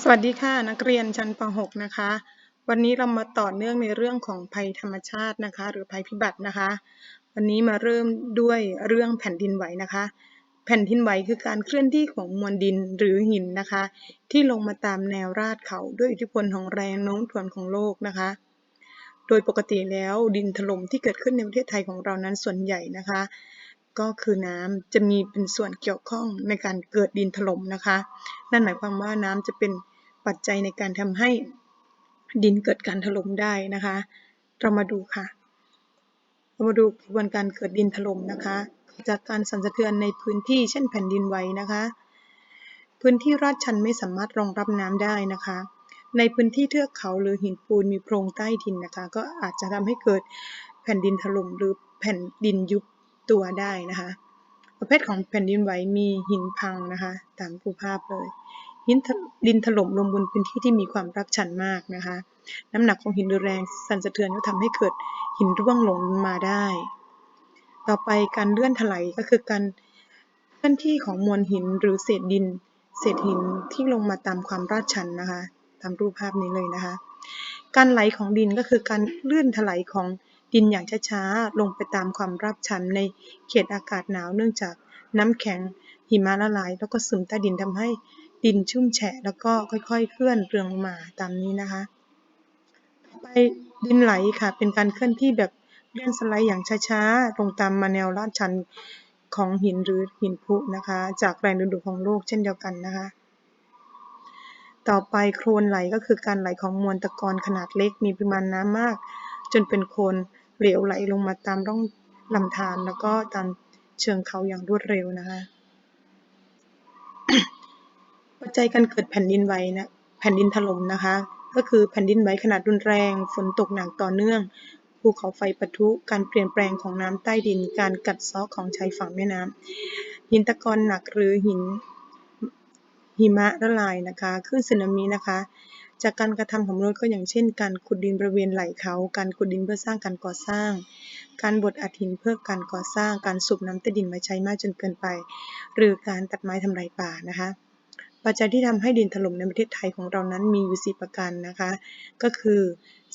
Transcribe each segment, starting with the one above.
สวัสดีค่ะนักเรียนชั้นป .6 นะคะ วันนี้เรามาต่อเนื่องในเรื่องของภัยธรรมชาตินะคะ หรือภัยพิบัตินะคะ วันนี้มาเริ่มด้วยเรื่องแผ่นดินไหวนะคะ แผ่นดินไหวคือการเคลื่อนที่ของมวลดินหรือหินนะคะ ที่ลงมาตามแนวราดเขาด้วยอิทธิพลของแรงโน้มถ่วงของโลกนะคะ โดยปกติแล้วดินถล่มที่เกิดขึ้นในประเทศไทยของเรานั้นส่วนใหญ่นะคะ ก็คือน้ำจะมีเป็นส่วนเกี่ยวข้องในการเกิดดินถล่มนะคะ นั่นหมายความว่าน้ำจะเป็นปัจจัยในการทำให้ดินเกิดการถล่มได้นะคะ เรามาดูค่ะ เรามาดูกระบวนการเกิดดินถล่มนะคะ จากการสั่นสะเทือนในพื้นที่เช่นแผ่นดินไหวนะคะ พื้นที่ราดชันไม่สามารถรองรับน้ำได้นะคะ ในพื้นที่เทือกเขาหรือหินปูนมีโพรงใต้ดินนะคะ ก็อาจจะทำให้เกิดแผ่นดินถล่มหรือแผ่นดินยุบ ตัวได้นะคะ ประเภทของแผ่นดินไหวมีหินพังนะคะ ตามรูปภาพเลย หินดินถล่มลงบนพื้นที่ที่มีความรักชันมากนะคะ น้ำหนักของหินแรงสั่นสะเทือนก็ทำให้เกิดหินร่วงหลงมาได้ ต่อไปการเลื่อนถลายก็คือการเคลื่อนที่ของมวลหินหรือเศษดิน เศษหินที่ลงมาตามความราดชันนะคะ ตามรูปภาพนี้เลยนะคะ การไหลของดินก็คือการเลื่อนถลายของ ดินอย่างช้าๆ ลงไปตามความราบชันในเขตอากาศหนาวเนื่องจากน้ำแข็งหิมะละลาย แล้วก็ซึมใต้ดินทำให้ดินชุ่มแฉะ แล้วก็ค่อยๆ เคลื่อนเรืองมาตามนี้นะคะไปดินไหลค่ะ เป็นการเคลื่อนที่แบบเลื่อนสไลด์อย่างช้าๆ ลงตามมาแนวลาดชันของหินหรือหินพุนะคะ จากแรงดึงดูดของโลกเช่นเดียวกันนะคะ ต่อไปโคลนไหลก็คือการไหลของมวลตะกอนขนาดเล็กมีปริมาณน้ำมาก จนเป็นโคลน เหลวไหลลงมาตามร่องลำธารแล้วก็ตามเชิงเขาอย่างรวดเร็วนะคะปัจจัยการเกิดแผ่นดินไหวนะแผ่นดินถล่มนะคะ ก็คือแผ่นดินไหวขนาดรุนแรง ฝนตกหนักต่อเนื่องภูเขาไฟปะทุ การเปลี่ยนแปลงของน้ำใต้ดิน การกัดเซาะของชายฝั่งแม่น้ำหินตะกอนหนักหรือหินหิมะละลายนะคะคลื่นสึนามินะคะ จากการกระทำของมนุษย์ก็อย่างเช่น การขุดดินบริเวณไหล่เขา การขุดดินเพื่อสร้างการก่อสร้าง การบดอัดหินเพื่อการก่อสร้าง การสูบน้ำใต้ดินมาใช้มากจนเกินไป หรือการตัดไม้ทำลายป่านะคะ ปัจจัยที่ทำให้ดินถล่มในประเทศไทยของเรานั้นมีอยู่สี่ประการนะคะ ก็คือ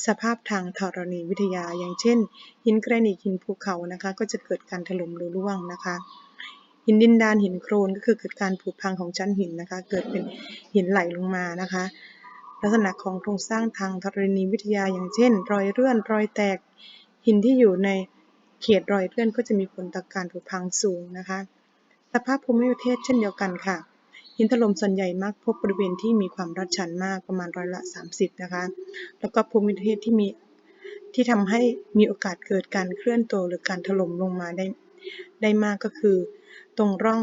สภาพทางธรณีวิทยา อย่างเช่น หินแกรนิตหินภูเขานะคะ ก็จะเกิดการถล่มหรือร่วงนะคะหินดินดานหินโครนก็คือเกิดการผุพังของชั้นหินนะคะ เกิดเป็นหินไหลลงมานะคะ ลักษณะของโครงสร้างทางธรณีวิทยา อย่างเช่น รอยเลื่อน รอยแตก หินที่อยู่ในเขตรอยเลื่อนก็จะมีผลต่อการผุพังสูงนะคะ สภาพภูมิประเทศเช่นเดียวกันค่ะ หินถล่มส่วนใหญ่มักพบบริเวณที่มีความรัดชันมากประมาณร้อยละ 30 นะคะ แล้วก็ภูมิประเทศที่มีที่ทำให้มีโอกาสเกิดการเคลื่อนตัวหรือการถล่มลงมาได้ได้มากก็คือ ตรงร่อง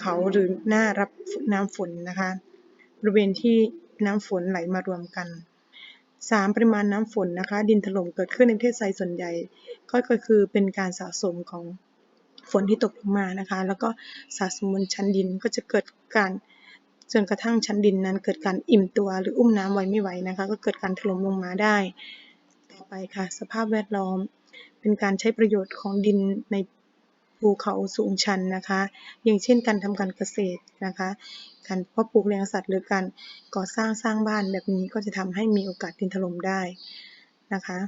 เขาหรือหน้ารับน้ำฝนนะคะ บริเวณที่ น้ำฝนไหลมารวมกัน 3. ปริมาณน้ำฝนนะคะ ดินถล่มเกิดขึ้นในประเทศไทยส่วนใหญ่ ก็คือเป็นการสะสมของฝนที่ตกลงมานะคะ แล้วก็สะสมบนชั้นดินก็จะเกิดการจนกระทั่งชั้นดินนั้นเกิดการอิ่มตัวหรืออุ้มน้ำไว้ไม่ไหวนะคะ ก็เกิดการถล่มลงมาได้ ต่อไปค่ะ สภาพแวดล้อม เป็นการใช้ประโยชน์ของดินใน ภูเขาสูงชันนะคะ อย่างเช่นการทำการเกษตรนะคะ การเพาะปลูกเลี้ยงสัตว์หรือการก่อสร้างสร้างบ้านแบบนี้ก็จะทำให้มีโอกาสดินถล่มได้นะคะ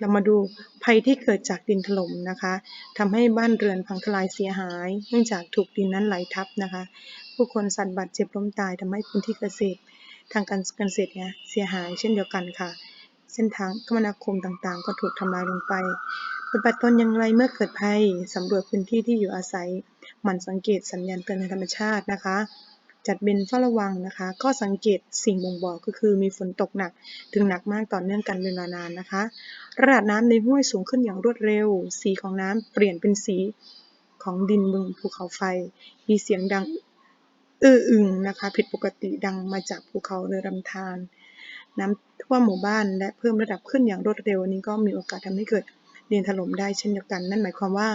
เรามาดูภัยที่เกิดจากดินถล่มนะคะทำให้บ้านเรือนพังทลายเสียหาย เนื่องจากถูกดินนั้นไหลทับนะคะ ผู้คนสัตว์บาดเจ็บล้มตายทำให้พื้นที่เกษตร ทางการเกษตรเนี่ยเสียหายเช่นเดียวกันค่ะ เส้นทางคมนาคมต่างๆ ก็ถูกทำลายลงไป ปฏิบัติตนอย่างไรเมื่อเกิดภัย สำรวจพื้นที่ที่อยู่อาศัย หมั่นสังเกตสัญญาณเตือนทางธรรมชาตินะคะ จัดเป็นเฝ้าระวังนะคะ ก็สังเกตสิ่งบ่งบอกก็คือมีฝนตกหนักถึงหนักมากต่อเนื่องกันเวลานานนะคะ ระดับน้ำในห้วยสูงขึ้นอย่างรวดเร็ว สีของน้ำเปลี่ยนเป็นสีของดินบนภูเขาไฟ มีเสียงดังอื้ออึงนะคะ ผิดปกติดังมาจากภูเขาเรือลำธารน้ำท่วมหมู่บ้านและเพิ่มระดับขึ้นอย่างรวดเร็วนี้ก็มีโอกาสทำให้เกิด ดินถล่มได้เช่นเดียวกัน นั่นหมายความว่า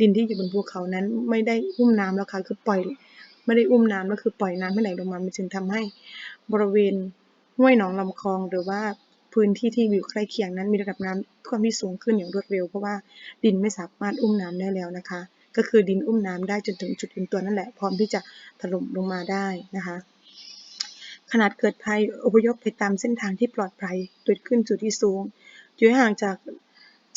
ดินที่อยู่บนภูเขานั้นไม่ได้อุ้มน้ำแล้วค่ะคือปล่อยไม่ได้อุ้มน้ำก็คือปล่อยน้ำให้ไหลลงมามันจึงทำให้บริเวณห้วยหนองลำคลองหรือว่าพื้นที่ที่อยู่ใกล้เคียงนั้นมีระดับน้ำท่วมที่สูงขึ้นอย่างรวดเร็ว เพราะว่าดินไม่สามารถอุ้มน้ำได้แล้วนะคะ ก็คือดินอุ้มน้ำได้จนถึงจุดอิ่มตัวนั่นแหละพร้อมที่จะถล่มลงมาได้นะคะ ขนาดเกิดภัยอพยพไปตามเส้นทางที่ปลอดภัยโดยขึ้นสู่ที่สูงอยู่ห่างจาก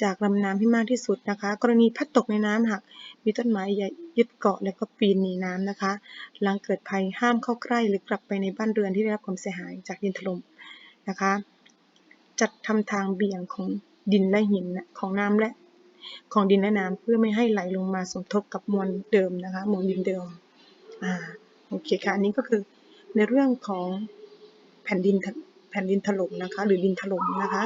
จากลำน้ำให้มากที่สุดนะคะ กรณีพัดตกในน้ำหากมีต้นไม้ใหญ่ยึดเกาะแล้วก็ปีนหนีน้ำนะคะ หลังเกิดภัยห้ามเข้าใกล้หรือกลับไปในบ้านเรือนที่ได้รับความเสียหายจากดินถล่มนะคะ จัดทำทางเบี่ยงของดินและหินของน้ำและของดินและน้ำเพื่อไม่ให้ไหลลงมาสมทบกับมวลเดิมนะคะมวลดินเดิมอ่าโอเคค่ะอันนี้ก็คือในเรื่องของแผ่นดินแผ่นดินถล่มนะคะ หรือดินถล่มนะคะ